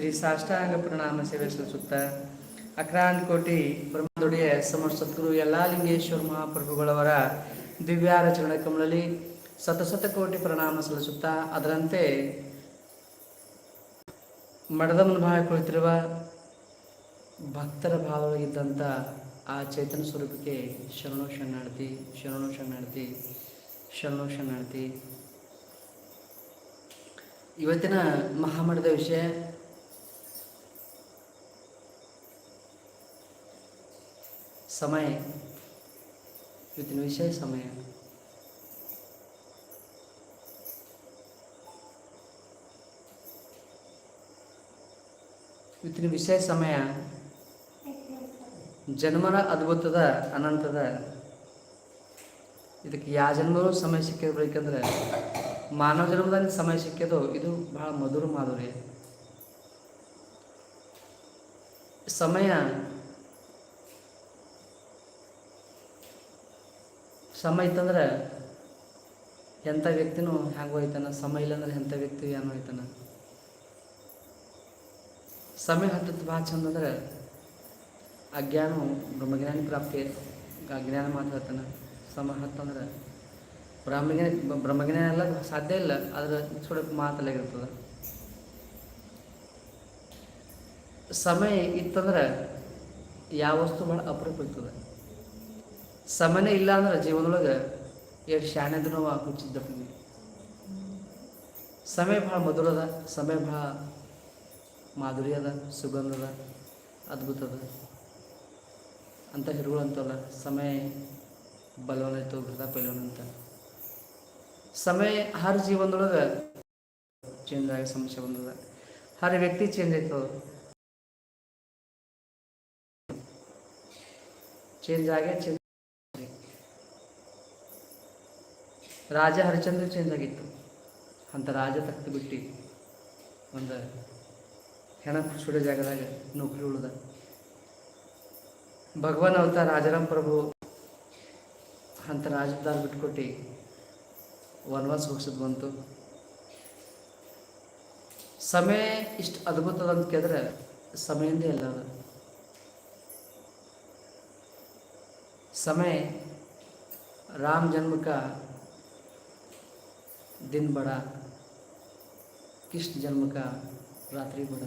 ಶ್ರೀ ಸಾಷ್ಟಾಂಗ ಪ್ರಣಾಮ ಸೇವೆ ಸಲ್ಲಿಸುತ್ತ ಅಕ್ರಾಂತ್ ಕೋಟಿ ಬ್ರಹ್ಮದೊಡೆಯ ಸಮರ್ಥ ಸದ್ಗುರು ಎಲ್ಲಾ ಲಿಂಗೇಶ್ವರ ಮಹಾಪ್ರಭುಗಳವರ ದಿವ್ಯ ಚರಣ ಕಮಲಲ್ಲಿ ಸತಸತ ಕೋಟಿ ಪ್ರಣಾಮ ಸಲ್ಲಿಸುತ್ತಾ. ಅದರಂತೆ ಮಠದ ಮುಂಭಾಗ ಕುಳಿತಿರುವ ಭಕ್ತರ ಭಾವವಾಗಿದ್ದಂಥ ಆ ಚೈತನ್ಯ ಸ್ವರೂಪಕ್ಕೆ ಶರಣು ಶರಣಾರ್ಥಿ ಶರಣು ಶರಣಾರ್ಥಿ ಶರಣು ಶರಣಾರ್ಥಿ ಇವತ್ತಿನ ಮಹಾಮಠದ ವಿಷಯ ಸಮಯ. ಇವತ್ತಿನ ವಿಷಯ ಸಮಯ. ಇವತ್ತಿನ ವಿಷಯ ಸಮಯ ಜನ್ಮನ ಅದ್ಭುತದ ಅನಂತದ. ಇದಕ್ಕೆ ಯಾವ ಜನ್ಮರೂ ಸಮಯ ಸಿಕ್ಕಿರ್ಬೇಕಂದ್ರೆ ಮಾನವ ಜನ್ಮದಲ್ಲಿ ಸಮಯ ಸಿಕ್ಕೋದು ಇದು ಬಹಳ ಮಧುರ ಮಾಧುರ್ಯ. ಸಮಯ ಸಮಯ ಇತ್ತಂದ್ರೆ ಎಂಥ ವ್ಯಕ್ತಿನೂ ಹೆಂಗೆ ಹೋಯ್ತಾನ? ಸಮಯ ಇಲ್ಲಂದ್ರೆ ಎಂಥ ವ್ಯಕ್ತಿ ಏನು ಹೋಯ್ತಾನ? ಸಮಯ ಹತ್ತತ್ತು ಭಾಳ ಚಂದ ಅಂದ್ರೆ ಬ್ರಹ್ಮಜ್ಞಾನಿ ಪ್ರಾಪ್ತಿ ಅಜ್ಞಾನ ಮಾತು ಹೇಳ್ತಾನೆ. ಸಮ ಹತ್ತಂದ್ರೆ ಬ್ರಹ್ಮಜ್ಞಾನ ಬ್ರಹ್ಮಜ್ಞಾನ ಎಲ್ಲ ಸಾಧ್ಯ ಇಲ್ಲ, ಆದ್ರೆ ಸ್ವಲ್ಪ ಮಾತಲ್ಲಾಗಿರ್ತದೆ ಸಮಯ ಇತ್ತಂದ್ರೆ ಯಾವ ವಸ್ತು ಭಾಳ ಅಪರೂಪ ಇರ್ತದೆ. ಸಮಯನೇ ಇಲ್ಲ ಅಂದ್ರೆ ಜೀವನದೊಳಗೆ ಎಷ್ಟು ಶಾಣೆದ್ರು ನಾವು ಹುಚ್ಚಿದ್ದಪ್ಪಿಗೆ ಸಮಯ ಭಾಳ ಮಧುರದ ಸಮಯ ಭಾಳ ಮಾಧುರ್ಯದ ಸುಗಂಧದ ಅದ್ಭುತದ ಅಂತ ಹಿರುಗಳು ಅಂತಲ್ಲ ಸಮಯ ಬಲವನ್ ಆಯ್ತು ಘೃತ ಅಂತ ಸಮಯ ಹರ ಜೀವನದೊಳಗೆ ಚೇಂಜ್ ಆಗಿ ಸಮಸ್ಯೆ ಬಂದದ ಹರ ವ್ಯಕ್ತಿ ಚೇಂಜ್ ಆಯ್ತು ಚೇಂಜ್ ಆಗೇ ಚೇಂಜ್ ರಾಜ ಹರಿಚಂದ್ರ ಚೇಂಜ್ ಆಗಿತ್ತು ಅಂತ ರಾಜ ತಕ್ಕದು ಬಿಟ್ಟು ಒಂದು ಹೆಣ ಸುಡೋ ಜಾಗದಾಗ ನೌಕರಿ ಉಳಿದ. ಭಗವಾನ್ ಅವತಾರ ರಾಜಾರಾಮ್ ಪ್ರಭು ಅಂತ ರಾಜದಾರ ಬಿಟ್ಕೊಟ್ಟು ವನವಾಸ ಹೋಗ್ಸೋದು ಬಂತು. ಸಮಯ ಇಷ್ಟು ಅದ್ಭುತ ಅಂತ ಕೇಳಿದ್ರೆ ಸಮಯದಿಂದ ಎಲ್ಲ ಸಮಯ ರಾಮ ಜನ್ಮಕ್ಕೆ दिन बड़ा कृष्ण जन्म का ರಾತ್ರಿ ಬಡ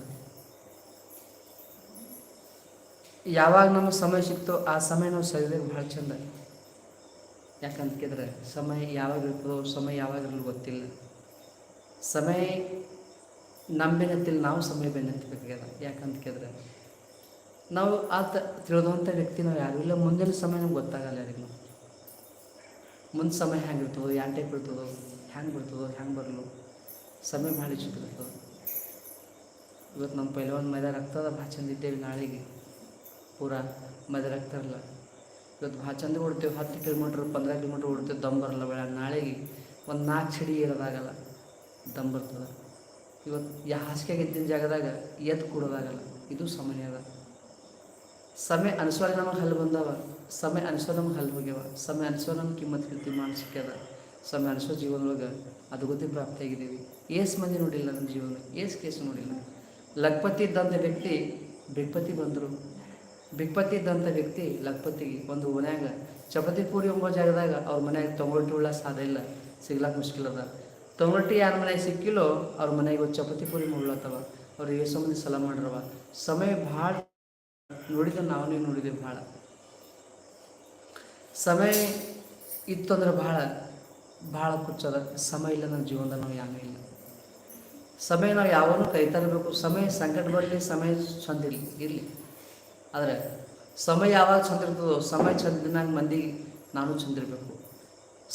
ಯಾವಾಗ ನಮಗೆ ಸಮಯ ಸಿಕ್ತೋ ಆ ಸಮಯ ನಾವು ಸರಿದಾಗ ಭಾಳ ಚಂದ ಯಾಕಂತ ಕೇಳಿದ್ರೆ ಸಮಯ ಯಾವಾಗ ಇರ್ತದೋ ಸಮಯ ಯಾವಾಗ ಇರಲು ಗೊತ್ತಿಲ್ಲ ಸಮಯ ನಮ್ಮ ಬೆನ್ನತ್ತಿಲ್ಲ ನಾವು ಸಮಯ ಬೆನ್ನತ್ತಬೇಕಾಗ್ಯದ ಯಾಕಂತ ಕೇಳಿದ್ರೆ ನಾವು ಆತ ತಿಳಿದಂಥ ವ್ಯಕ್ತಿ ನಾವು ಯಾರು ಇಲ್ಲ ಮುಂದಿನ ಸಮಯ ನಮ್ಗೆ ಗೊತ್ತಾಗಲ್ಲ ಯಾರಿಗೂ ಮುಂದೆ ಸಮಯ ಹೆಂಗೆ ಇರ್ತದೋ ಯಾವ ಟೈಪ್ ಇರ್ತದೋ ಹೆಂಗೆ ಬರ್ತದೋ, ಹ್ಯಾಂಗೆ ಬರಲು ಸಮಯ ಭಾಳ ಇರ್ತದೆ ಇವತ್ತು ನಮ್ಮ ಪೈಲವನ್ ಮೈದಾನ ಆಗ್ತದ ಭಾಳ ಚಂದ ಇದ್ದೇವೆ ನಾಳೆಗೆ. ಪೂರಾ ರಕ್ತ ಇರಲ್ಲ. ಇವತ್ತು ಭಾಳ ಚಂದ ಓಡ್ತೇವೆ, ಹತ್ತು ಕಿಲೋಮೀಟ್ರ್ ಪಂದ್ರ ಕಿಲೋಮೀಟ್ರ್ ಓಡ್ತೇವೆ, ದಮ್ ಬರಲ್ಲ ಬೇಡ ನಾಳೆಗೆ ಒಂದು ನಾಲ್ಕು ಚಡಿ ಇರೋದಾಗಲ್ಲ ದಮ್ ಬರ್ತದೆ. ಇವತ್ತು ಯಾ ಹಾಸಿಗೆ ಇದ್ದಿನ ಜಾಗದಾಗ ಎದ್ದು ಕೂಡೋದಾಗಲ್ಲ, ಇದು ಸಮಯ ಅದ. ಸಮಯ ಅನುಸಾರ ನಮಗೆ ಹಲ್ಲು ಬಂದವ ಸಮಯ ಅನಿಸೋ ನಮಗೆ ಹಲ್ಲು ಹೋಗ್ಯವ ಸಮಯ ಅನಿಸೋ ನಮ್ಗೆ ಕಿಮ್ಮತ್ ಕೀರ್ತಿ ಮಾನಸಿಕ ಅದ. ಸಮಯ ನಡೆಸೋ ಜೀವನದೊಳಗೆ ಅದು ಗೊತ್ತಿ ಪ್ರಾಪ್ತಿಯಾಗಿದ್ದೀವಿ. ಏಸ್ ಮಂದಿ ನೋಡಿಲ್ಲ ನಮ್ಮ ಜೀವನ. ಏಸ್ ಕೇಸ್ ನೋಡಿಲ್ಲ ಲಕ್ಪತಿ ಇದ್ದಂಥ ವ್ಯಕ್ತಿ ಬಿಗ್ಪತಿ ಬಂದರು. ಬಿಗ್ಪತಿ ಇದ್ದಂಥ ವ್ಯಕ್ತಿ ಲಕ್ಪತಿಗೆ ಒಂದು ಮನ್ಯಾಗ ಚಪತಿ ಪೂರಿ ಎಂಬ ಜಾಗದಾಗ ಅವ್ರ ಮನ್ಯಾಗ ತೊಗೊಳ್ಟಿ ಉಳ್ಳ ಸಾಧ್ಯ ಇಲ್ಲ, ಸಿಗ್ಲಾಕ ಅದ ತೊಗೊಳ್ಟಿ ಯಾರ ಮನ್ಯಾಗ ಸಿಕ್ಕಿಲ್ಲೋ ಅವ್ರ ಮನೆಗೆ ಚಪಾತಿ ಪೂರಿ ಮುಳ್ಳತ್ತವ ಅವ್ರಿಗೆ ಮಂದಿ ಸಲ ಮಾಡ್ರವ. ಸಮಯ ಭಾಳ ನೋಡಿದ ನಾವು ನೋಡಿದೆ ಭಾಳ. ಸಮಯ ಇತ್ತಂದ್ರೆ ಭಾಳ ಭಾಳ ಕುಚ್ಚದ. ಸಮಯ ಇಲ್ಲ ನನ್ನ ಜೀವನದಾಗ ನಾವು ಯಾವೂ ಇಲ್ಲ. ಸಮಯ ನಾವು ಯಾವನು ಕೈ ತರಬೇಕು. ಸಮಯ ಸಂಕಟ ಬರಲಿ, ಸಮಯ ಚಂದ ಇರಲಿ ಆದರೆ ಸಮಯ ಯಾವಾಗ ಚಂದ ಇರ್ತದೋ, ಸಮಯ ಚಂದಿನಾಗ ಮಂದಿ ನಾನು ಚಂದಿರಬೇಕು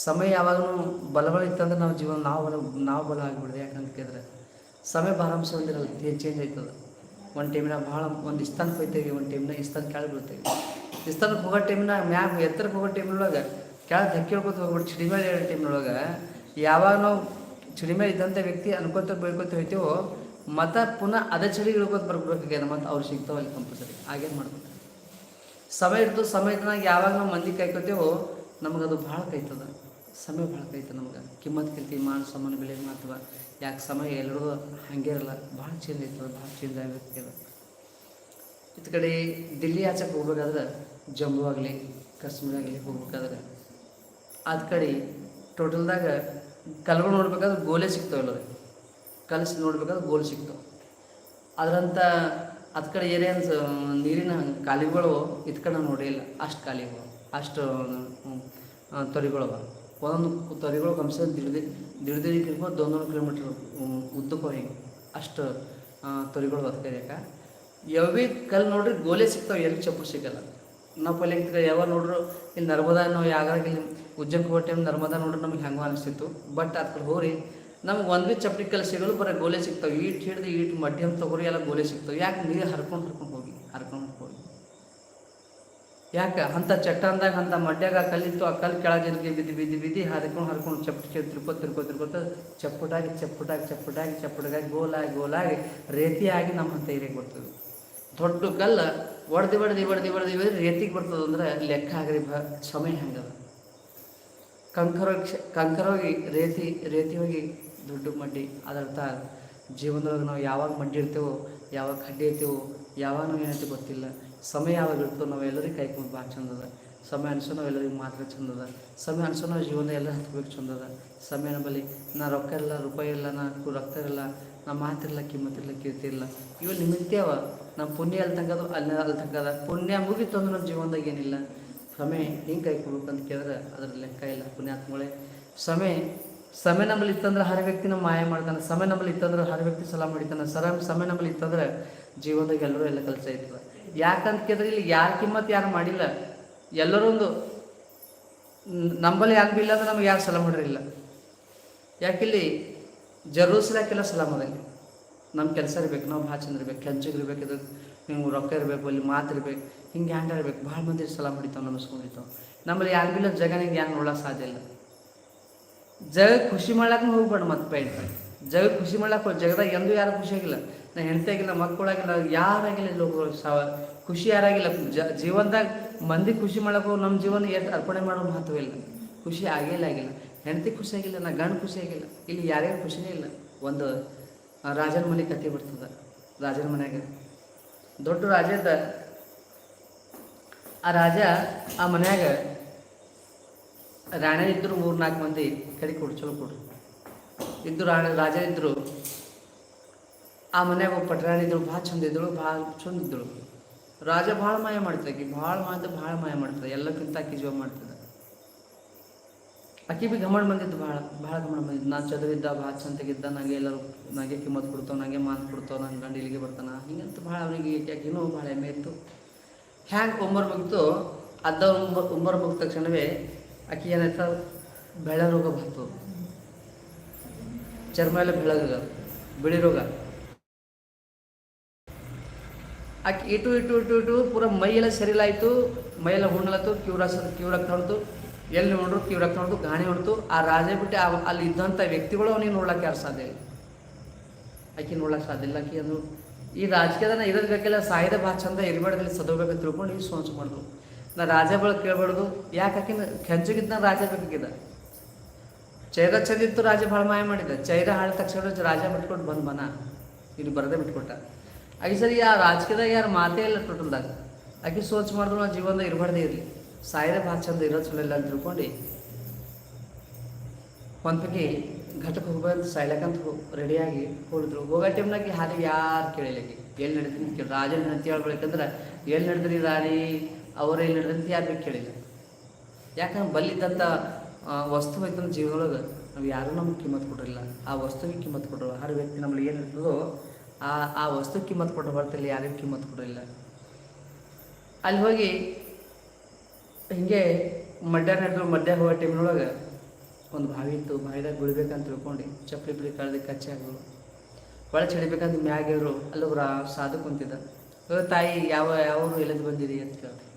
ಸಮಯ ಯಾವಾಗಲೂ ಬಲಬಲ ಇತ್ತಂದ್ರೆ ನಾವು ಜೀವನ ನಾವು ಬಲ ನಾವು ಬಲ ಆಗಿಬಿಡ್ದೆ ಯಾಕಂತ ಕೇಳಿದ್ರೆ ಸಮಯ ಭಾರಾಂಶ ಒಂದಿರಲ್ಲ ಚೇಂಜ್ ಆಯ್ತದ. ಒಂದು ಟೈಮಿನಾಗ ಭಾಳ ಒಂದು ಇಸ್ತಾನಕ್ಕೆ ಹೋಗ್ತೇವೆ, ಒಂದು ಟೈಮ್ನಾಗ ಇಸ್ತಾನ ಕೆಳಗೆ ಬೀಳ್ತೇವೆ. ಇಸ್ತಾನಕ್ಕೆ ಹೋಗೋ ಟೈಮ್ನಾಗ ಮ್ಯಾಗ ಎತ್ತರಕ್ಕೆ ಹೋಗೋ ಟೈಮ್ನೊಳಗೆ ಕೆಳಗೆ ಧಕ್ಕಿಳ್ಕೊತ ಹೋಗ್ಬಿಟ್ಟು ಚಿಡಿ ಮೇಲೆ ಹೇಳೋ ಟೈಮ್ನೊಳಗೆ ಯಾವಾಗ ನಾವು ಚಿಡಿ ಮೇಲೆ ಇದ್ದಂಥ ವ್ಯಕ್ತಿ ಅನ್ಕೊತ ಬೀಳ್ಕೊತ ಹೋಯ್ತೇವೋ ಮತ ಪುನಃ ಅದೇ ಚಳಿ ಇಳ್ಕೊತ ಬರ್ಬೇಕಾಗ್ಯದ ಮತ್ತು ಅವ್ರು ಸಿಗ್ತಾವಲ್ಲಿ ಕಂಪಲ್ಸರಿ ಹಾಗೇನು ಮಾಡ್ಬೇಕು? ಸಮಯ ಇರ್ತದೆ ಸಮಯದಾಗ ಯಾವಾಗ ನಾವು ಮಂದಿ ಕಾಯ್ಕೋತೇವೋ ಅದು ಭಾಳ ಕೈತದ ಸಮಯ ಭಾಳ ಕೈತದ ನಮ್ಗೆ. ಕಿಮ್ಮತ್ ಕಲ್ತಿ ಮಾನ ಸಮಾನ ಬೆಲೆ ಮಾತವ ಯಾಕೆ ಸಮಯ ಎಲ್ಲರೂ ಹಾಗೆ ಇರಲ್ಲ, ಭಾಳ ಚೇಂಜ್ ಆಯ್ತದ ಭಾಳ ಚೇಂಜ್ ಅದು ಇತ್ತ ಕಡೆ ದಿಲ್ಲಿ ಆಚೆಗೆ ಹೋಗ್ಬೇಕಾದ್ರೆ ಜಮ್ಮು ಆಗಲಿ, ಕಾಶ್ಮೀರ ಆಗಲಿ ಹೋಗ್ಬೇಕಾದ್ರೆ ಅದ ಕಡೆ ಟೋಟಲ್ದಾಗ ಕಲ್ಗಳು ನೋಡ್ಬೇಕಾದ್ರೆ ಗೋಲೆ ಸಿಗ್ತಾವಲ್ಲ ಎಲ್ಲರಿಗೆ ಕಲಸಿ ನೋಡ್ಬೇಕಾದ್ರೆ ಗೋಲ್ ಸಿಗ್ತಾವೆ. ಅದರಂಥ ಅದ ಕಡೆ ಏನೇನು ನೀರಿನ ಕಾಲಿಗಳು ಇದ್ ಕಡೆ ನೋಡಿಲ್ಲ ಅಷ್ಟು ಕಾಲಿಗಳು, ಅಷ್ಟು ತೊರೆಗಳವ ಒಂದೊಂದು ತೊರಿಗಳು ಕಮ್ಸ ದಿಡ್ದಿ ದಿಡ್ದಿ ಕಿಲೋಮೀಟರ್ ಒಂದೊಂದು ಕಿಲೋಮೀಟ್ರ್ ಉದ್ದಕ್ಕೆ ಹೋಗಿ ಅಷ್ಟು ತೊರಿಗಳು ಅದಕ್ಕೆ ಯಾವ ಯಾವೇ ಕಲ್ಲು ನೋಡ್ರಿ ಗೋಲೆ ಸಿಗ್ತಾವೆ ಎಲ್ಲಿ ಚಪ್ಪು ಸಿಗಲ್ಲ. ನಾವು ಯಾವ ನೋಡ್ರು ಇಲ್ಲಿ ನರ್ಮದಾ ನಾವು ಯಾವಾಗ ಇಲ್ಲಿ ಉಜ್ಜನ್ ಹೋಗೋ ಟೈಮ್ ನರ್ಮದಾ ನೋಡ್ರಿ ನಮ್ಗೆ ಹೆಂಗೋ ಅನಿಸ್ತಿತ್ತು. ಬಟ್ ಅದ್ ಕಡೆ ಹೋರಿ ನಮ್ಗೆ ಒಂದು ಭೀ ಚಪ್ಪಲಿ ಕಲ್ಲು ಸಿಗಲು ಬರೀ ಗೋಲೆ ಸಿಗ್ತಾವೆ. ಈಟ್ ಹಿಡ್ದು ಈಟ್ ಮಧ್ಯಮ ತಗೋರಿ ಎಲ್ಲ ಗೋಲೆ ಸಿಗ್ತಾವೆ. ಯಾಕೆ ನೀರು ಹರ್ಕೊಂಡು ಹರ್ಕೊಂಡು ಹೋಗಿ ಹರ್ಕೊಂಡು ಹೋಗಿ? ಯಾಕೆ ಅಂಥ ಚಟ್ಟಂದಾಗ ಅಂಥ ಮಡ್ಯಾಗ ಕಲ್ಲಿತ್ತು ಆ ಕಲ್ಲು ಕೆಳಗೆ ಬಿದ್ದು ಬಿದ್ದು ಬಿದ್ದು ಹರ್ಕೊಂಡು ಹರ್ಕೊಂಡು ಚಪ್ ತಿರ್ಕೋ ತಿರ್ಕೋ ತಿರ್ಕೋತ ಚಪ್ಪಟಾಗಿ ಚಪ್ಪಟಾಗಿ ಚಪ್ಪಟಾಗಿ ಚಪ್ಪಟಾಗಿ ಗೋಲಾಗಿ ಗೋಲಾಗಿ ರೇತಿಯಾಗಿ ನಮ್ಮ ಹಂತ ಬರ್ತದೆ. ದೊಡ್ಡ ಕಲ್ಲು ಒಡ್ದು ಒಡ್ದು ಒಡ್ದು ಒಡ್ದು ಒಡ್ದು ರೇತಿಗೆ ಬರ್ತದೆ ಅಂದ್ರೆ ಲೆಕ್ಕ ಆಗ್ರಿ ಬ ಸಮಯ ಹೆಂಗದ. ಕಂಕರೋಗಿ ಕಂಕರೋಗಿ ರೇತಿ ರೇತಿ ಹೋಗಿ ದುಡ್ಡು ಮಡ್ಡಿ ಅದರ್ಥ ಜೀವನದೊಳಗೆ ನಾವು ಯಾವಾಗ ಮಡ್ಡಿ ಇರ್ತೇವೋ, ಯಾವಾಗ ಕಡ್ಡಿ ಇರ್ತೇವೋ, ಯಾವಾಗ ನಾವು ಏನೈತೆ ಗೊತ್ತಿಲ್ಲ. ಸಮಯ ಯಾವಾಗ ಇರ್ತೋ ನಾವೆಲ್ಲರಿಗೆ ಕೈಕೊಂಡು ಭಾಳ ಚಂದ ಅದ ಸಮಯ ಅನ್ಸೋನೋ ಎಲ್ಲರಿಗೆ ಮಾತ್ರ ಚಂದದ? ಸಮಯ ಅನ್ಸೋನೋ ಜೀವನ ಎಲ್ಲ ಹತ್ಬೇಕು ಚಂದದ? ಸಮಯ ನಂಬಲ್ಲಿ ನಾ ರೊಕ್ಕ ಇಲ್ಲ, ರೂಪಾಯಿ ಇಲ್ಲ, ನಾ ರಕ್ತ ಇರಲ್ಲ, ನಾ ಮಾತಿರಲ್ಲ ಕಿಮ್ಮತ್ತಿರಲ್ಲ ಕೀರ್ತಿ ಇಲ್ಲ. ಇವ ನಿಮಿತ್ಯವ ನಮ್ಮ ಪುಣ್ಯ ಅಲ್ಲಿ ತಂಗದು ಅಲ್ಲಿ ಅಲ್ಲಿ ತಗದ. ಪುಣ್ಯ ಮುಗಿತು ಅಂದ್ರೆ ನಮ್ಮ ಜೀವನದಾಗ ಏನಿಲ್ಲ. ಸಮಯ ಹಿಂಗೆ ಕೈ ಅಂತ ಕೇಳಿದ್ರೆ ಅದ್ರ ಲೆಕ್ಕ ಇಲ್ಲ ಪುಣ್ಯಾತ್ಮಗಳೇ. ಸಮಯ ಸಮಯ ನಂಬಲ್ಲಿ ಇತ್ತಂದ್ರೆ ಹರ ವ್ಯಕ್ತಿ ನಮ್ಮ ಮಾಯ ಮಾಡ್ತಾನೆ. ಸಮಯ ನಂಬಲ್ಲಿ ಇತ್ತಂದ್ರೆ ಹರ ವ್ಯಕ್ತಿ ಸಲ ಮಾಡಿತಾನೆ. ಸರ, ಸಮಯ ನಂಬಲ್ಲಿ ಇತ್ತಂದ್ರೆ ಜೀವನದಾಗ ಎಲ್ಲರೂ ಎಲ್ಲ ಕೆಲಸ ಇತ್ತು ಯಾಕಂತ ಕೇಳಿದ್ರೆ ಇಲ್ಲಿ ಯಾರ ಕಿಮ್ಮತ್ ಯಾರು ಮಾಡಿಲ್ಲ. ಎಲ್ಲರೂ ಒಂದು ನ್- ನಂಬಲ್ಲಿ ಯಾರು ಬಿ ಇಲ್ಲ ಅಂದ್ರೆ ನಮ್ಗೆ ಯಾರು ಸಲಾಮ್ ಹೊಡ್ರಿಲ್ಲ ಯಾಕಿಲ್ಲಿ ಜರೂಸಲಾಕೆಲ್ಲ ಸಲಾಮ್ ಅದ ನಮ್ಮ ಕೆಲಸ ಇರ್ಬೇಕು, ನಾವು ಭಾಳ ಚಂದ ಇರ್ಬೇಕು ಕೆಂಚಿಗೆ ಇರ್ಬೇಕು, ಇದು ಹಿಂಗೆ ರೊಕ್ಕ ಇರಬೇಕು, ಅಲ್ಲಿ ಮಾತಿರ್ಬೇಕು ಹಿಂಗೆ ಹ್ಯಾಂಡ್ ಇರ್ಬೇಕು, ಭಾಳ ಮಂದಿ ಸಲಾಮ್ ಹೊಡಿತಾವೆ, ನಮಸ್ಕೊಂಡಿರ್ತಾವೆ. ನಮ್ಮಲ್ಲಿ ಯಾರು ಬಿ ಇಲ್ಲ ಜಗನಿಗೆ ಯಾರು ನೋಡೋಕೆ ಸಾಧ್ಯ ಇಲ್ಲ. ಜಗ ಖುಷಿ ಮಾಡ್ಲಾಕ ಹೋಗ್ಬೇಡ ಮತ್ತೆ ಪೈಂಟ್ ಜಗ ಖುಷಿ ಮಾಡ್ಲಾಕ ಜಗದಾಗ ಎಂದೂ ಯಾರು ಖುಷಿಯಾಗಿಲ್ಲ ನಾ ಹೆಂಡತಿ ಆಗಿಲ್ಲ ಮಕ್ಕಳಾಗಿಲ್ಲ ಯಾರಾಗಿಲ್ಲ ಹೋಗೋ ಸಾವ ಖುಷಿ ಯಾರಾಗಿಲ್ಲ ಜ ಜೀವನದಾಗ ಮಂದಿ ಖುಷಿ ಮಾಡೋಕ್ಕೂ ನಮ್ಮ ಜೀವನ ಎಷ್ಟು ಅರ್ಪಣೆ ಮಾಡೋ ಮಹತ್ವ ಇಲ್ಲ. ಖುಷಿ ಆಗಿಲ್ಲ ಆಗಿಲ್ಲ ಹೆಂಡತಿ ಖುಷಿ ಆಗಿಲ್ಲ, ನಾ ಗಂಡ ಖುಷಿ ಆಗಿಲ್ಲ. ಇಲ್ಲಿ ಯಾರ್ಯಾರು ಖುಷಿನೇ ಇಲ್ಲ. ಒಂದು ರಾಜನ ಮನೆ ಕತೆ ಬಿಡ್ತದ. ರಾಜನ ಮನ್ಯಾಗ ದೊಡ್ಡ ರಾಜ ಇದ್ದ. ಆ ರಾಜ ಆ ಮನ್ಯಾಗ ರಾಣೆ ಇದ್ರು ಮೂರು ನಾಲ್ಕು ಮಂದಿ, ಕಡೆ ಕೊಡು, ಚಲೋ ಕೊಡ್ರಿ ಇದ್ದು ರಾಣೆ, ರಾಜ ಇದ್ದರು ಆ ಮನ್ಯಾಗ ಪಟರಾಣಿ ಇದ್ರು ಭಾಳ ಚಂದ ಇದ್ದಳು, ಭಾಳ ಚಂದ ಇದ್ದಳು. ರಾಜ ಭಾಳ ಮಾಯ ಮಾಡ್ತದೆ ಆಕಿ, ಭಾಳ ಮಾಯ ಭಾಳ ಮಾಯ ಮಾಡ್ತದೆ, ಎಲ್ಲಕ್ಕಿಂತ ಆಕಿ ಜೀವ ಮಾಡ್ತದೆ. ಆಕಿ ಬಿ ಗಮನ ಬಂದಿದ್ದು ಭಾಳ ಭಾಳ ಗಮನ ಬಂದಿದ್ದು ನಾನು ಚದುರಿದ್ದ, ಭಾಳ ಚಂದಗಿದ್ದ ನನಗೆ ಎಲ್ಲರೂ ನನಗೆ ಕಿಮ್ಮತ್ ಕೊಡ್ತಾವ ನನಗೆ ಮಾನ್ ಕೊಡ್ತಾವೆ ನನ್ನ ಗಂಡ ಇಲ್ಲಿಗೆ ಬರ್ತಾನೆ. ಹಿಂಗಂತ ಭಾಳ ಅವನಿಗೆ ಆಕಿನೂ ಭಾಳ ಹೆಮ್ಮೆ ಇತ್ತು. ಹ್ಯಾಂಗೆ ಒಂಬರ್ ಮುಗಿತು ಅದ್ದ ಒಂಬರ್ ಒಂಬರ್ ಮುಗಿದ ತಕ್ಷಣವೇ ಆಕಿ ಏನಾಯ್ತು? ಬೆಳೆ ರೋಗ ಬಂತು. ಚರ್ಮ ಎಲ್ಲ ಬೆಳಗ ಬಿಳಿ ರೋಗ. ಆಕೆ ಇಟು ಇಟು ಇಟು ಇಟು, ಪೂರ ಮೈಯೆಲ್ಲ ಮೈ ಎಲ್ಲ ಹುಣ್ಣಲತ್ತು ಕಿವ್ರ ಕಿವ್ರ ಹೊಡ್ತು ಎಲ್ಲಿ ನೋಡ್ರು ಕಿವ್ರ ಹೊಡ್ತು ಗಾಣಿ ಹೊಡ್ತು. ಆ ರಾಜ ಬಿಟ್ಟು ಅಲ್ಲಿ ಇದ್ದಂಥ ವ್ಯಕ್ತಿಗಳು ಅವನಿಗೆ ನೋಡ್ಲಕ್ಕೆ ಯಾರು ಸಾಧ್ಯ ಇಲ್ಲ. ಆಕೆ ನೋಡ್ಲಕ್ಕೆ ಸಾಧ್ಯ ಇಲ್ಲ. ಆಕೆ ಅಂದ್ರು, ಈ ರಾಜಕೀಯದ ಇರೋದು ಬೇಕಿಲ್ಲ ಸಾಯ್ದ ಭಾಳ ಚಂದ ಇರಬೇಡ್ದಲ್ಲಿ ಸದೋಬೇಕು ತಿಳ್ಕೊಂಡು ಈ ಸೋಂಚು ಮಾಡಿದ್ರು ನಾ ರಾಜ ಬಳಿ ಕೇಳ್ಬಾರ್ದು. ಯಾಕೆ ಆಕಿನ ನಾ ರಾಜ ಬೇಕಾಗಿದ್ದ ಚೈರ ಚಂದಿತ್ತು ರಾಜ ಭಾಳ ಮಾಯ ಮಾಡಿದ. ಚೈರ ಹಾಳ ತಕ್ಷಣ ರಾಜ ಬಿಟ್ಕೊಂಡು ಬಂದು ಬನ ಇಲ್ಲಿ ಬರದೇ ಬಿಟ್ಕೊಟ್ಟ. ಆಕೆ ಸರಿ ಆ ರಾಜಕೀಯದಾಗ ಯಾರು ಮಾತೇ ಇಲ್ಲ ಟೋಟಲ್ದಾಗ. ಆಕೆ ಸೋಚ್ ಮಾಡಿದ್ರು ಆ ಜೀವನದಾಗ ಇರಬಾರ್ದೇ ಇರಲಿ. ಸಾಯ್ರೆ ಭಾಳ ಚಂದ ಇರೋದು ಚಲೋ ಇಲ್ಲ ಅಂತ ತಿಳ್ಕೊಂಡು ಒಂದ್ಪೈಕಿ ಘಟಕ್ಕೆ ಹೋಗ್ಬೇಕಂತ ಸಾಯ್ಲಕ್ಕಂತ ರೆಡಿಯಾಗಿ ಹೋಳಿದ್ರು ಹೋಗೋ ಟೈಮ್ನಾಗ ಹಾಗೆ ಯಾರು ಕೇಳಿಲ್ಲ ಎಲ್ಲಿ ನಡೀತೀನಿ ಕೇಳಿ ರಾಜನ ಹೆಂಡತಿ ಹೇಳ್ಬೇಕಂದ್ರೆ ಎಲ್ಲಿ ನಡೆದ್ರಿ ರಾಣಿ, ಅವ್ರು ಎಲ್ಲಿ ನಡೆದಂತ ಯಾರು ಬೇಕು ಕೇಳಿಲ್ಲ. ಯಾಕಂದ್ರೆ ಬಲ್ಲಿದ್ದಂಥ ವಸ್ತು ಐತೆ ನಮ್ಮ ಜೀವನದೊಳಗೆ ನಾವು ಯಾರೂ ನಮ್ಗೆ ಕಿಮ್ಮತ್ ಕೊಡರಿಲ್ಲ ಆ ವಸ್ತುವಿಗೆ ಕಿಮ್ಮತ್ ಕೊಟ್ಟರು ಹರ ವ್ಯಕ್ತಿ ನಮ್ಮಲ್ಲಿ ಏನು ಇರ್ತದೋ ಆ ಆ ವಸ್ತು ಕಿಮ್ಮತ್ತು ಕೊಟ್ಟು ಬರ್ತಿಲ್ಲ ಯಾರಿಗೂ ಕಿಮ್ಮತ್ತು ಕೊಡಲಿಲ್ಲ. ಅಲ್ಲಿ ಹೋಗಿ ಹಿಂಗೆ ಮಡ್ಯ ನಡೆದ್ರು ಮಡ್ಯ ಹೋಗೋ ಟೈಮ್ನೊಳಗೆ ಒಂದು ಬಾವಿ ಇತ್ತು, ಬಾವಿದಾಗ ಬಿಡ್ಬೇಕಂತ ತಿಳ್ಕೊಂಡು. ಚಪ್ಪಲಿ ಬಿಳಿ ಕಳ್ದು ಕಚ್ಚಿ ಹಾಕಿದ್ರು. ಒಳ ಚಡಿಬೇಕಂತ ಮ್ಯಾಗಿದ್ರು ಅಲ್ಲೊಬ್ರು ಸಾಧು ಕುಂತಿದ್ದ. "ಓ ತಾಯಿ, ಯಾವ, ಯಾವರು ಎಲ್ಲದ ಬಂದಿರಿ? ಅಂತ ಕೇಳ್ದೆ.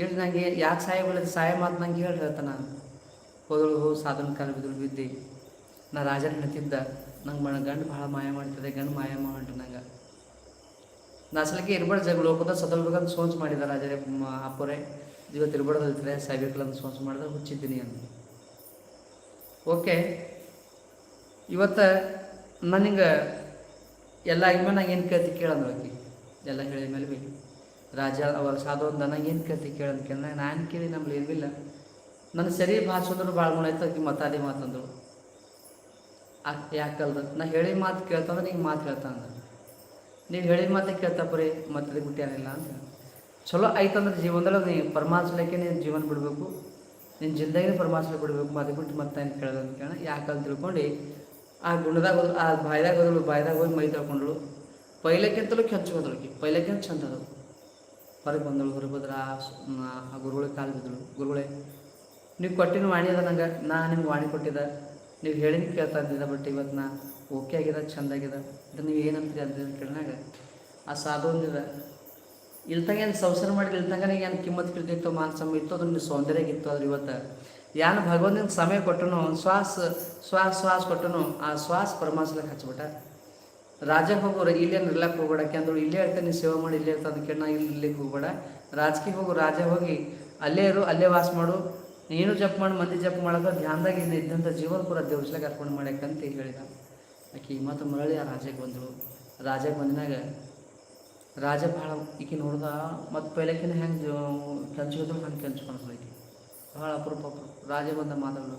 ಹೇಳಿ ನಂಗೆ ಯಾಕೆ ಸಹಾಯ ಬೀಳದು ಸಹಾಯ ಮಾತು ನಂಗೆ ಹೇಳಿ ಹೇಳ್ತ ನಾನು. ಹೋದಳು ಹೋಗಿ ಸಾಧನ ಕಾಲ ಬಿದ್ದು ಬಿದ್ದೆ. ನಾ ರಾಜನ ಹೆಣ್ತಿದ್ದ ನಂಗೆ ಮಣ ಗಂಡು ಭಾಳ ಮಾಯ ಮಾಡ್ತಿದ್ದೆ ಗಂಡು ಮಾಯ ಮಾಡಿ ನಂಗೆ. ನಾ ಅಸಲಿಗೆ ಇರ್ಬಾರ್ದು ಜಗ ಲೋಕದ ಸದಲ್ಬೇಕಂತ ಸೋಂಚ್ ಮಾಡಿದ ರಾಜರೇ ಅಪ್ಪರೇ. ಇವತ್ತು ಇರ್ಬಾರ್ದು ಹೇಳ್ತಾರೆ ಸಾಯ್ಬೇಕಲ್ಲಂತ ಸೋಂಚ್ ಮಾಡಿದ್ರೆ ಹುಚ್ಚಿದ್ದೀನಿ ಅಂತ ಓಕೆ. ಇವತ್ತು ನನಗೆ ಎಲ್ಲ ಇನ್ಮೇಲೆ ನಂಗೆ ಏನು ಕೇಳ್ತಿ ಕೇಳಂದ್ರೆ ಆಕಿ. ಎಲ್ಲ ಹೇಳಿದ ಮೇಲೆ ಬಿ. ರಾಜ ಅವರ ಸಾಧು ನಂಗೆ ಏನು ಕೇಳ್ತಿ ಕೇಳಂತ ಕೇಳ ನಾನು ಕೇಳಿ ನಮ್ಮಲ್ಲಿ ಏನಿಲ್ಲ ನನ್ನ ಸರಿ ಭಾಷೆ ಭಾಳ ಗುಣ ಆಯ್ತು, ಆಕಿ ಮಾತಂದ್ರು ಯಾಕಲ್ದ? ನಾ ಹೇಳಿದ ಮಾತು ಕೇಳ್ತಂದ್ರೆ ನಿಂಗೆ ಮಾತು ಹೇಳ್ತಾನ ನೀವು ಹೇಳಿದ ಮಾತೇ ಕೇಳ್ತಾ ಬರೀ ಮತ್ತೆ ಬಿಟ್ಟು ಯಾರಿಲ್ಲ ಅಂತ ಚಲೋ ಆಯ್ತಂದ್ರೆ ಜೀವನದಲ್ಲಿ ನೀ ಪರಮಾತ್ಮಕ್ಕೆ ನೀನು ಜೀವನ ಬಿಡಬೇಕು. ನಿನ್ನ ಜಿಂದಗಿನ ಪರಮಾತ್ಮ ಬಿಡಬೇಕು. ಮತ್ತೆ ಬಿಟ್ಟು ಮತ್ತೆ ಏನು ಕೇಳೋದು ಅಂತ ಕೇಳ ಯಾಕಂತ ತಿಳ್ಕೊಂಡು, ಆ ಗುಣದಾಗ ಹೋದ್ರು ಆ ಬಾಯ್ದಾಗ ಹೋದಳು ಬಾಯ್ದಾಗ ಹೋಗಿ ಮೈ ತಗೊಂಡ್ಳು ಪೈಲಕ್ಕಿಂತಲೂ ಕೆಂಚು ಹೋದಳು ಆಕಿ. ಪೈಲಕ್ಕಿಂತ ಚಂದ ಅದು ಹೊರಗೆ ಬಂದಳು, ಹೊರಗೆ ಬಂದ್ರೆ ಆ ಗುರುಗಳಿಗೆ ಕಾಲು ಬಿದ್ದಳು ಗುರುಗಳೇ, ನೀವು ಕೊಟ್ಟಿನ ವಾಣಿ ಅದ ನಂಗೆ. ನಾ ನಿಮ್ಗೆ ವಾಣಿ ಕೊಟ್ಟಿದ್ದ ನೀವು ಹೇಳಿದ ಕೇಳ್ತಾ ಇದ್ದೀರ ಬಟ್ ಇವತ್ತು ನಾ ಓಕೆ ಆಗ್ಯದ ಚಂದ ಆಗ್ಯದ ಇದು ನೀವು ಏನಂತೀರಿ ಅಂತ ಕೇಳಿದಾಗ, ಆ ಸಾಧು ಅಂದಿದ ಇಲ್ತಂಗೆ ಏನು ಸಂಸಾರ ಮಾಡಿ ಇಲ್ತಂಗೆ ಏನು ಕಿಮ್ಮತ್ ಕಿಳ್ತಿತ್ತು ಮಾನಸಮ ಇತ್ತು ಅದು ನಿಮ್ಮ ಸೌಂದರ್ಯ ಇತ್ತು ಅದ್ರ ಇವತ್ತು? ಯಾನು ಭಗವಂತನ ಸಮಯ ಕೊಟ್ಟನು, ಶ್ವಾಸ ಶ್ವಾಸ ಶ್ವಾಸ ಕೊಟ್ಟನು, ಆ ಶ್ವಾಸ ಪರಮಾಸಲಕ್ಕೆ ಹಚ್ಬಿಟ್ಟ. ರಾಜ ಹೋಗೋರು, ಇಲ್ಲೇ ನಿರ್ಲಕ್ಕೆ ಹೋಗ್ಬೇಡಕ್ಕೆ ಯಾಕಂದ್ರೆ ಇಲ್ಲೇ ಇರ್ತಾನೆ ನೀನು ಸೇವೆ ಮಾಡಿ, ಇಲ್ಲೇ ಇರ್ತಾನೆ ಅದಕ್ಕೆ ನಾ ಇಲ್ಲಿ ಇಲ್ಲಿಗೆ ಹೋಗ್ಬೇಡ. ರಾಜಕೀಯ ಹೋಗು ರಾಜ ಹೋಗಿ, ಅಲ್ಲೇ ಇರು, ಅಲ್ಲೇ ವಾಸ ಮಾಡು ನೀನು ಜಪ್ ಮಾಡಿ ಮಂದಿ ಜಪ್ ಮಾಡೋದು ಧ್ಯಾನದಾಗ ಇನ್ನು ಇದ್ದಂಥ ಜೀವನ ಕೂಡ ದೇವಸ್ಲಾಗ ಅರ್ಪಣೆ ಮಾಡ್ಯಾಕಂತ ಹೇಳಿದ. ಆಕೆ ಮತ್ತು ಮರಳಿ ಆ ರಾಜಕ್ಕೆ ಬಂದಳು ರಾಜಕ್ಕೆ ಬಂದಿನಾಗ ರಾಜ ಭಾಳ ಈಕಿ ನೋಡ್ದ, ಮತ್ತು ಪೈಲಕ್ಕಿನ ಹೆಂಗೆ ಕೆಂಚ್ಕೋದ್ರು ಹಂಗೆ ಕೆಂಚ್ಕೊಂಡು ಈಕಿ. ಭಾಳ ಅಪರೂಪ. ರಾಜ ಬಂದ ಮಾತಾಡಲು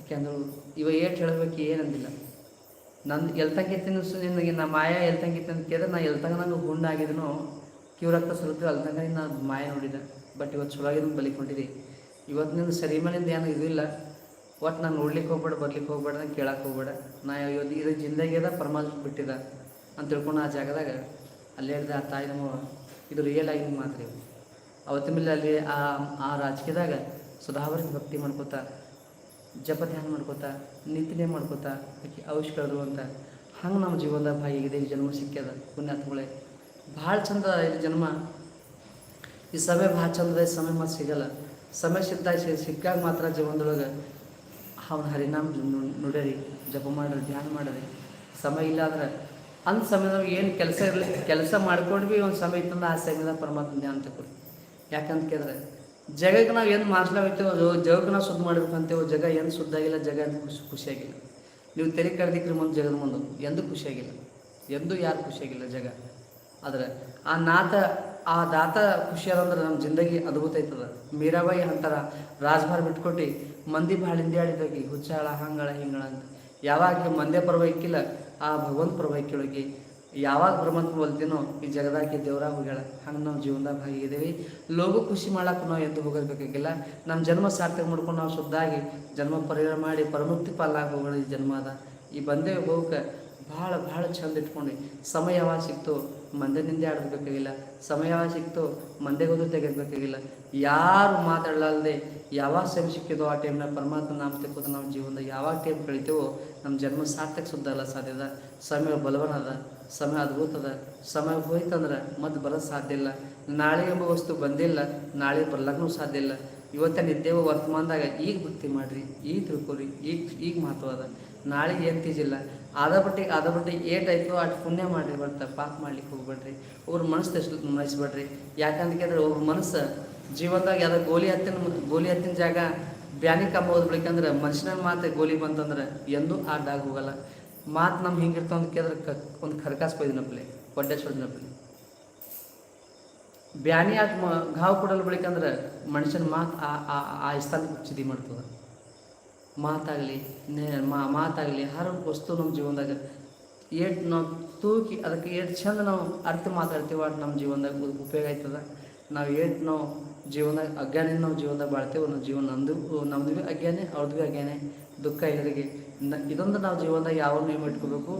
ಆಕೆ ಅಂದಳು ಇವ ಏಟ್ ಹೇಳಬೇಕು ಏನಂದಿಲ್ಲ. ನಂದು ಎಲ್ತಂಗಿತ್ತಿನ ನಿನಗೆ ನಮ್ಮ ಮಾಯ ಎಲ್ತಂಗಿತ್ತು ಅಂತ ಕೇಳಿದ್ರೆ ನಾ ಎಲ್ತಂಗ ನಂಗೆ ಗುಂಡು ಕಿವ್ರಕ್ತ ಕಿವ್ ರಕ್ತ ಸುರಿತು ಅಲ್ತಂಗ ನಾನು ಮಾಯ ನೋಡಿದೆ. ಬಟ್ ಇವತ್ತು ಚಲೋ ಆಗಿದ್ದು ಬಲಿಕೊಂಡಿದ್ದಿ ಇವತ್ತು ನಿನ್ನ ಸರಿ ಮೇಲಿಂದ ಏನು ಇದಿಲ್ಲ ಒಟ್ಟು ನಾನು ನೋಡ್ಲಿಕ್ಕೆ ಹೋಗ್ಬೇಡ, ಬರ್ಲಿಕ್ಕೆ ಹೋಗ್ಬೇಡ ನಾನು ಕೇಳಕ್ಕೆ ಹೋಗ್ಬೇಡ. ನಾ ಇವತ್ತು ಇದು ಅದ, ಪರಮಾತ್ಮ ಬಿಟ್ಟಿದ ಅಂತ ತಿಳ್ಕೊಂಡು ಆ ಜಾಗದಾಗ ಅಲ್ಲಿ ಹೇಳಿದ, ಆ ತಾಯಿ ನಮ್ಮ ಇದು ರಿಯಲ್ ಆಗಿ ಮಾತ್ರ ಅವತ್ತಿನ ಮೇಲೆ ಅಲ್ಲಿ ಆ ಆ ರಾಜಕೀಯದಾಗ ಸುಧಾವರಿ ಭಕ್ತಿ ಮಾಡ್ಕೋತ ಜಪ ಧ್ಯಾನ ಮಾಡ್ಕೋತ, ನಿತ್ಯನೇ ಮಾಡ್ಕೋತ, ಆಕಿ ಔಷಧಗಳು ಅಂತ. ಹಂಗೆ ನಮ್ಮ ಜೀವನದ ಭಾಗ ಈ ಜನ್ಮ ಸಿಕ್ಕ್ಯದ ಪುಣ್ಯಾತ್ಮಗಳೇ. ಭಾಳ ಚಂದ ಇದು ಜನ್ಮ. ಈ ಸಮಯ ಭಾಳ ಚಂದ ಸಮಯ ಮತ್ತು ಸಿಗಲ್ಲ. ಸಮಯ ಸಿದ್ಧ ಸಿಕ್ಕಾಗ ಮಾತ್ರ ಜೀವನದೊಳಗೆ ಅವನ ಹರಿನಾಮ ನುಡಿರಿ, ಜಪ ಮಾಡ್ರಿ, ಧ್ಯಾನ ಮಾಡ್ರಿ. ಸಮಯ ಇಲ್ಲ ಅಂದ್ರೆ ಅಂಥ ಸಮಯದಾಗ ಏನು ಕೆಲಸ ಇರಲಿ, ಕೆಲಸ ಮಾಡ್ಕೊಂಡು ಭೀ ಒಂದು ಸಮಯ ಇತ್ತಂದ್ರೆ ಆ ಸಮಯದಾಗ ಪರಮಾತ್ಮ ಧ್ಯಾನ ತಗೊಳ್ಳಿ ಯಾಕಂತ ಕೇಳಿದ್ರೆ ಜಗಕ್ಕೆ ನಾವು ಏನು ಮಾರ್ಸ್ಲಾಗತ್ತೇವೋ ಅದು ಜಗಕ್ಕೆ ನಾವು ಶುದ್ಧ ಅಂತೇವೆ, ಜಗ ಏನು ಶುದ್ಧ ಆಗಿಲ್ಲ, ಜಗ ಅಂತ ಖುಷಿ ಖುಷಿಯಾಗಿಲ್ಲ ನೀವು ತೆರೆ ಕರೆದಿಕ್ರಿ ಮುಂದೆ ಜಗದ ಮುಂದೆ, ಎಂದೂ ಖುಷಿಯಾಗಿಲ್ಲ ಎಂದೂ ಯಾರು ಖುಷಿಯಾಗಿಲ್ಲ ಜಗ. ಆದರೆ ಆ ನಾಥ ಆ ದಾತ ಖುಷಿಯಾದಂದ್ರೆ ನಮ್ಮ ಜಿಂದಗಿ ಅದ್ಭುತ ಐತದ. ಮೀರಾಬಾಯಿ ಅಂತಾರ ರಾಜ್ಭಾರ್ ಬಿಟ್ಕೊಟ್ಟು, ಮಂದಿ ಭಾಳ ಹಿಂದ್ಯಾಡಿದಾಗಿ ಹುಚ್ಚಾಳ, ಹಂಗಳ, ಹಿಂಗಳ ಅಂತ. ಯಾವಾಗ ಮಂದೇ ಪರ್ವ ಇಕ್ಕಿಲ್ಲ ಆ ಭಗವಂತ ಪರ್ವ ಇಕ್ಕಿಳಗಿ ಯಾವಾಗ ಬ್ರಹ್ಮಂತ ಒಲ್ತೀನೋ ಈ ಜಗದಾಕಿ ದೇವರ ಹೋಗ್ಯಾಳ. ಹಂಗೆ ನಾವು ಜೀವನದಾಗ ಭಾಗಿದ್ದೀವಿ ಲೋಗು ಖುಷಿ ಮಾಡಕ್ಕೆ ನಾವು ಎದ್ದು ಹೋಗಬೇಕಾಗಿಲ್ಲ ನಮ್ಮ ಜನ್ಮ ಸಾರ್ಥಕ ಮಾಡ್ಕೊಂಡು ನಾವು ಶುದ್ಧಾಗಿ ಜನ್ಮ ಪರಿಹಾರ ಮಾಡಿ ಪರಮುಕ್ತಿ ಪಾಲಾಗಿ ಹೋಗೋಣ ಈ ಜನ್ಮ ಅದ. ಈ ಬಂದೇ ಹೋಗಕ್ಕೆ ಭಾಳ ಭಾಳ ಚಂದ ಇಟ್ಕೊಂಡು ಸಮಯ ಯಾವಾಗ ಸಿಕ್ತು ಮಂದಿನಿಂದ ಆಡಬೇಕಾಗಿಲ್ಲ. ಸಮಯ ಯಾವಾಗ ಸಿಕ್ತು ಮಂದೆ ಹೋದ್ರು ತೆಗೆದ್ಬೇಕಾಗಿಲ್ಲ. ಯಾರು ಮಾತಾಡಲಾರ್ದೆ ಯಾವಾಗ ಸಮಯ ಸಿಕ್ಕಿದೋ ಆ ಟೈಮ್ನ ಪರಮಾತ್ಮ ನಾಮ ತೆಕ್ಕೋದು ನಾವು ಜೀವನದಾಗ ಯಾವಾಗ ಟೈಮ್ ಕಳಿತೇವೋ ನಮ್ಮ ಜನ್ಮ ಸಾರ್ಥಕ ಸುದ್ದ ಅಲ್ಲ ಸಾಧ್ಯದ ಸಮಯ ಬಲವನ ಅದ, ಸಮಯ ಅದ್ಭುತ ಅದ. ಸಮಯ ಹೋಯ್ತಂದ್ರೆ ಮತ್ತೆ ಬರೋದು ಸಾಧ್ಯ ಇಲ್ಲ. ನಾಳೆ ಎಂಬ ವಸ್ತು ಬಂದಿಲ್ಲ, ನಾಳೆ ಬರ್ಲಕ್ಕೂ ಸಾಧ್ಯ ಇಲ್ಲ. ಇವತ್ತೇ ನಿದ್ದೇವ ವರ್ತಮಾನದಾಗ ಈಗ ಭಕ್ತಿ ಮಾಡ್ರಿ, ಈಗ ತಿಳ್ಕೊರಿ, ಈಗ ಈಗ ಮಹತ್ವ ಅದ. ನಾಳೆ ಏನು ತೀಜಿಲ್ಲ ಆದ ಬಟ್ಟಿಗೆ ಅದ ಬಟ್ಟಿಗೆ ಏಟಾಯ್ತು ಅಟ್ ಪುಣ್ಯ ಮಾಡಿರಿ ಬರ್ತ ಪಾಪ ಮಾಡ್ಲಿಕ್ಕೆ ಹೋಗ್ಬೇಡ್ರಿ. ಅವ್ರ ಮನಸ್ಸು ಎಷ್ಟು ಮನಸ್ಬೇಡ್ರಿ ಯಾಕಂತ ಕೇಳಿದ್ರೆ ಅವ್ರ ಮನಸ್ಸು ಜೀವನದಾಗ ಯಾವ್ದು ಗೋಲಿ ಹತ್ತಿನ ಗೋಲಿ ಹತ್ತಿನ ಜಾಗ ಬ್ಯಾನಿ ಕಮ್ಮ ಓದ್ಬೇಕಂದ್ರೆ ಮನುಷ್ಯನ ಮಾತು ಗೋಲಿ ಬಂತಂದ್ರೆ ಎಂದೂ ಡಾಗ್ ಹೋಗಲ್ಲ. ಮಾತು ನಮ್ಮ ಹಿಂಗಿರ್ತಾವ ಅಂತ ಕೇಳಿದ್ರೆ ಕ, ಒಂದು ಖರ್ಕಾಸ್ ಬೈದಿನಪ್ಪಲೆ ಒಡ್ಡೇಶ್ವರದಿನಪ್ಪಲೆ ಬ್ಯಾನಿ ಆಟ ಘಾವ್ ಕೊಡಲ್ ಬಳಿಕಂದ್ರೆ ಮನುಷ್ಯನ ಮಾತು ಆ ಆ ಆ ಸ್ಥಾನಕ್ಕೆ ಚಿದಿ ಮಾಡ್ತದೆ. ಮಾತಾಗಲಿ ಮಾತಾಗಲಿ, ಹರ ವಸ್ತು ನಮ್ಮ ಜೀವನದಾಗ ಏಟ್ ನಾವು ತೂಕಿ, ಅದಕ್ಕೆ ಏಟ್ ಚಂದ ನಾವು ಅರ್ಥ ಮಾತಾಡ್ತೀವಿ ನಮ್ಮ ಜೀವನದಾಗ ಉಪಯೋಗ ಆಯ್ತದ. ನಾವು ಏಟ್ ನಾವು ಜೀವನದಾಗ ಅಜ್ಞಾನ ನಾವು ಜೀವನದಾಗ ಬಾಳ್ತೇವೆ ನಮ್ಮ ಜೀವನ ನಮ್ಮದು ನಮ್ದು ಭೀ ಅಜ್ಞಾನೇ ಅವ್ರದ್ದು ಭೀ ಅಜ್ಞಾನೇ. ದುಃಖ ನ, ಇದೊಂದು ನಾವು ಜೀವನದಾಗ ಯಾವ ನೇಮ ಇಟ್ಕೋಬೇಕು.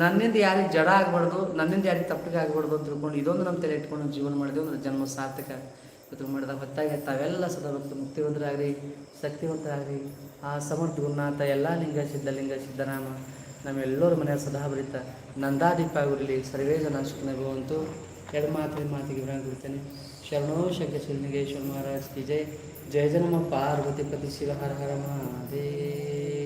ನನ್ನಿಂದ ಯಾರಿಗೆ ಜಡ ಆಗಬಾರ್ದು, ನನ್ನಿಂದ ಯಾರಿಗೆ ತಪ್ಪಿಗೆ ಆಗಬಾರ್ದು ಅಂತ ತಿಳ್ಕೊಂಡು ಇದೊಂದು ನಮ್ಮ ತಲೆ ಇಟ್ಕೊಂಡು ಜೀವನ ಮಾಡಿದೆವು ಅಂದ್ರೆ ಜನ್ಮ ಸಾರ್ಥಕ. ಇದು ಮಾಡಿದಾಗ ಹೊತ್ತಾಗಿ ತಾವೆಲ್ಲ ಸದಾ ಮುಕ್ತಿವಂತರಾಗ್ರಿ, ಶಕ್ತಿವಂತರಾಗ್ರಿ. ಆ ಸಮರ್ಥ ಗುರುನಾಥ ಎಲ್ಲ ಲಿಂಗ ಸಿದ್ಧಲಿಂಗ ಸಿದ್ಧರಾಮ ನಮ್ಮೆಲ್ಲರ ಮನೆಯ ಸದಾ ಬರಿತ ನಂದಾದೀಪ ಆಗಿರಲಿ ಸರ್ವೇ ಜನ ಸುಖನ ಭವಂತು ಎರಡು ಮಾತಿನ ಮಾತಿಗೆ ವಿರಾಮ ಕೊಡ್ತೇನೆ ಶರಣೋ ಶಂಕರ ಶಿವಲಿಂಗೇಶ್ವರ ಮಹಾರಾಜ್ ಕಿ ಜೈ. ಜಯ ಜನಮ ಪಾರ್ವತಿ ಪತಿ ಶಿವ ಹರ ಹರ ಮಹಾದೇವ.